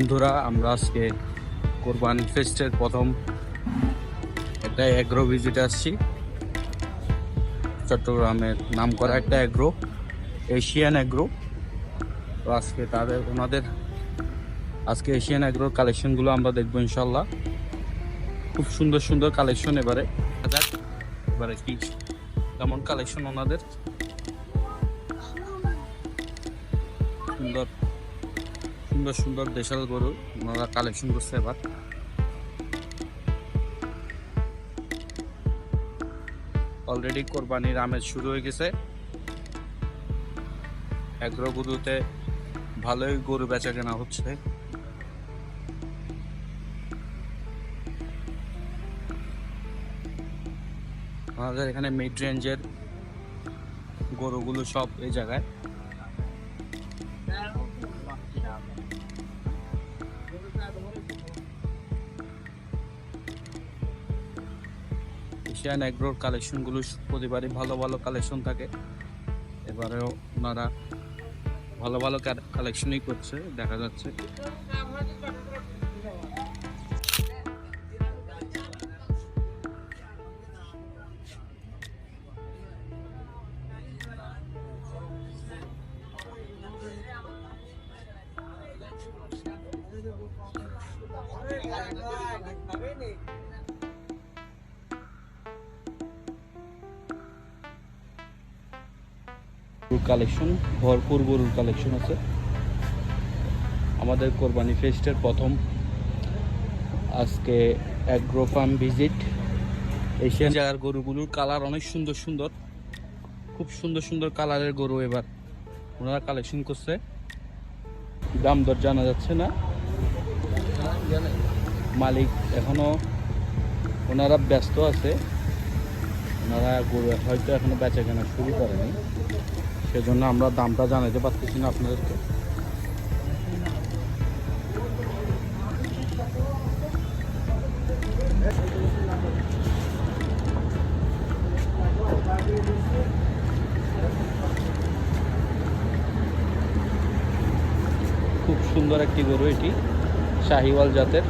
বন্ধুরা, আমরা আজকে কোরবানি ফেস্টের প্রথম একটা অ্যাগ্রো ভিজিট আসছি। চট্টগ্রামের নাম করা একটা অ্যাগ্রো এশিয়ান অ্যাগ্রো তো আজকে তাদের, ওনাদের, আজকে এশিয়ান অ্যাগ্রোর কালেকশনগুলো আমরা দেখব ইনশাল্লাহ খুব সুন্দর সুন্দর কালেকশন এবারে। যাক, এবারে কি, কেমন কালেকশন ওনাদের? সুন্দর। সুন্দর সুন্দর দেশাল গরু, ওনারা কালেকশন করছে এবার। অলরেডি কোরবানির আমেজ শুরু হয়ে গেছে। এগ্রো গরুতে ভালোই গরু বেচা কেনা হচ্ছে। আমাদের এখানে মিড রেঞ্জের গরুগুলো সব এই জায়গায়। এশিয়ান অ্যাগ্রোর কালেকশনগুলো প্রতিবারই ভালো ভালো কালেকশন থাকে। এবারেও ওনারা ভালো ভালো কালেকশনই করছে, দেখা যাচ্ছে। কালেকশন, ভরপুর গরুর কালেকশন আছে। আমাদের কোরবানি ফেস্টের প্রথম আজকে অ্যাগ্রো ফার্ম ভিজিট। এশিয়ান জায়গার গরুগুলোর কালার অনেক সুন্দর সুন্দর। খুব সুন্দর সুন্দর কালারের গরু এবার ওনারা কালেকশন করছে। দাম দর জানা যাচ্ছে না। মালিক এখনও ওনারা ব্যস্ত আছে। ওনারা গরু হয়তো এখনও বেচা কেনা শুরু করেনি। সেজন্য আমরা দামটা জানাতে পারতেছি না আপনাদেরকে। খুব সুন্দর একটি গরু এটি, শাহিওয়াল জাতের।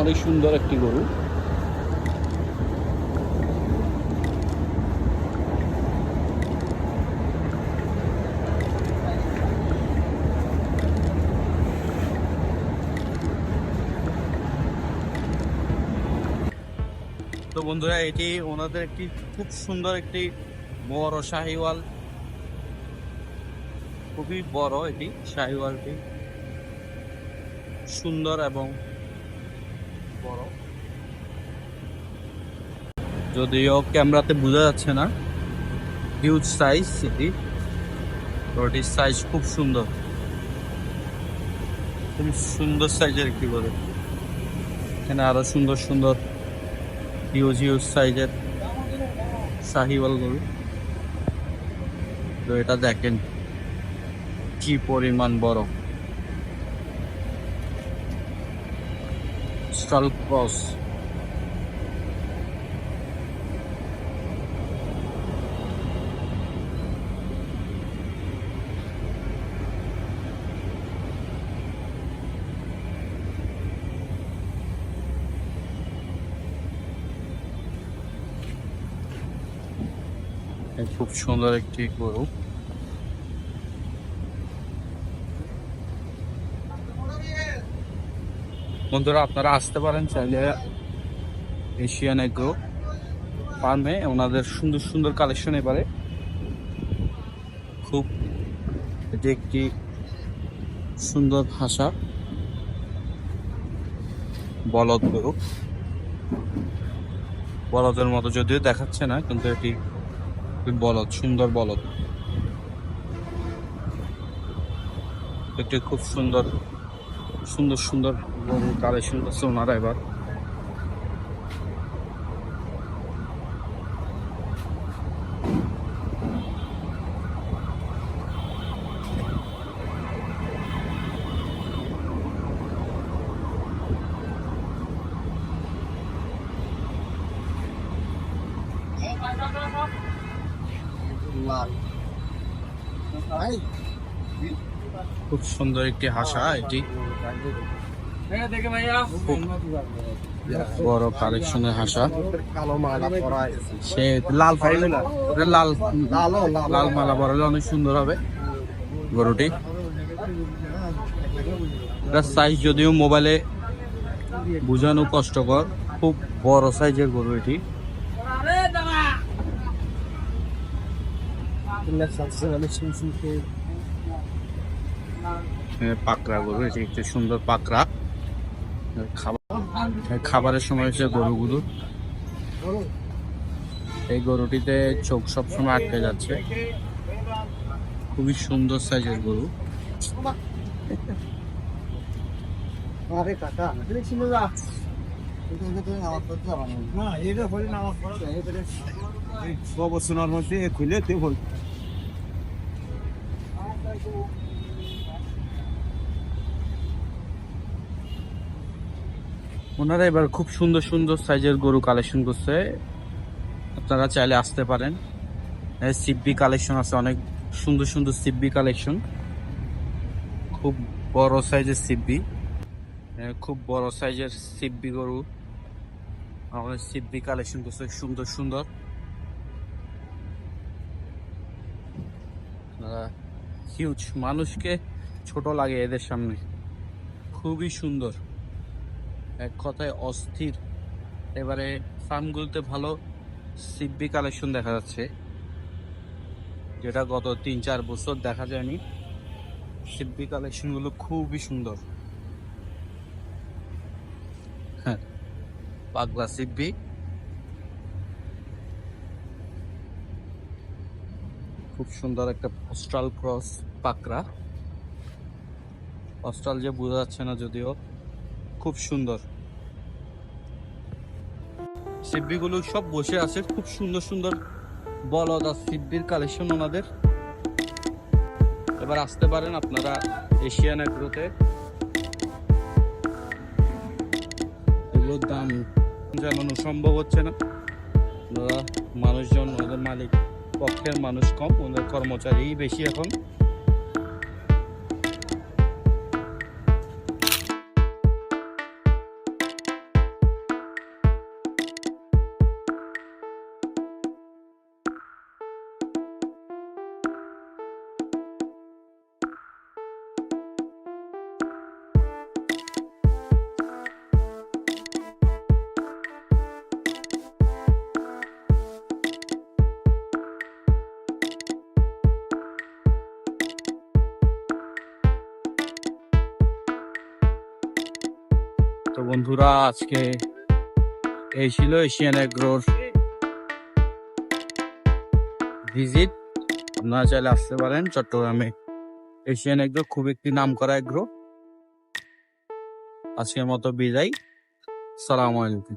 অনেক সুন্দর একটি গরু। বন্ধুরা, এটি ওনাদের একটি খুব সুন্দর একটি বড় শাহিওয়াল। খুবই বড় এটি শাহিওয়ালটি। সুন্দর এবং বড়। যদিও ক্যামেরাতে বোঝা যাচ্ছে না হিউজ সাইজ এটি। তো এটির সাইজ খুব সুন্দর। খুবই সুন্দর সাইজের একটি গরু। এখানে আরও সুন্দর সুন্দর হিউজ হিউজ সাইজের সাহিওয়াল গরু। তো এটা দেখেন কি পরিমাণ বড়। স্টল ক্রস খুব সুন্দর একটি গরু। বন্ধুরা, আপনারা আসতে পারেন চাইলে এশিয়ান এগ্রো ফার্মে, ওনাদের সুন্দর সুন্দর কালেকশন এবারে। খুব এটি একটি সুন্দর ভাষা। বলদ গরু। বলদের মতো যদিও দেখাচ্ছে না, কিন্তু এটি একটি বলদ, সুন্দর বলদ একটি খুব সুন্দর সুন্দর সুন্দর গরু কালেকশন করছে ওনারা এবার Thank you. খুব সুন্দর একটি হাসা এটি। বড় কালেকশনের হাসা। সে লাল লাল লাল মালা পরালে অনেক সুন্দর হবে গরুটি। এটার সাইজ যদিও মোবাইলে বোঝানো কষ্টকর খুব বড় সাইজের গরু এটি। পাকড়া গরু এটি একটি সুন্দর পাকড়া। খাবার খাবারের সময় হচ্ছে গরুগুলো। এই গরুটিতে চোখ সবসময় আটকে যাচ্ছে। খুবই সুন্দর সাইজের গরু। আরে কাকা না। এটা হলে নামাজ পড়া। যায় এটা খুলে তে বল ওনারা এবার খুব সুন্দর সুন্দর সাইজের গরু কালেকশন করছে। আপনারা চাইলে আসতে পারেন। সিব্বি কালেকশন আছে, অনেক সুন্দর সুন্দর সিব্বি কালেকশন খুব বড় সাইজের সিব্বি খুব বড় সাইজের সিব্বি গরু। আমাদের সিব্বি কালেকশন করছে, সুন্দর সুন্দর। হিউজ মানুষকে ছোট লাগে এদের সামনে। খুবই সুন্দর। এক কথায় অস্থির। এবারে ফার্মগুলোতে ভালো সিব্বি কালেকশন দেখা যাচ্ছে। যেটা গত তিন চার বছর দেখা যায়নি। সিব্বি কালেকশনগুলো খুবই সুন্দর। হ্যাঁ পাগলা সিব্বি খুব সুন্দর একটা পোস্টাল ক্রস পাকড়া। পোস্টাল যে বোঝা যাচ্ছে না যদিও। খুব সুন্দর। সিব্বিগুলো সব বসে আছে, খুব সুন্দর সুন্দর বলদ আর সিব্বির কালেকশন ওনাদের। এবার আসতে পারেন আপনারা এশিয়ান অ্যাগ্রোতে এগুলোর দাম জানানো সম্ভব হচ্ছে না। মানুষজন ওদের মালিক, পক্ষের মানুষ কম ওদের কর্মচারী বেশি এখন। তো বন্ধুরা, আজকে এই ছিল এশিয়ান এগ্রোর ভিজিট। আপনারা চাইলে আসতে পারেন চট্টগ্রামে। এশিয়ান এগ্রো খুব একটি নাম করা এগ্রো আজকের মতো বিদায়। সালাম আলাইকুম।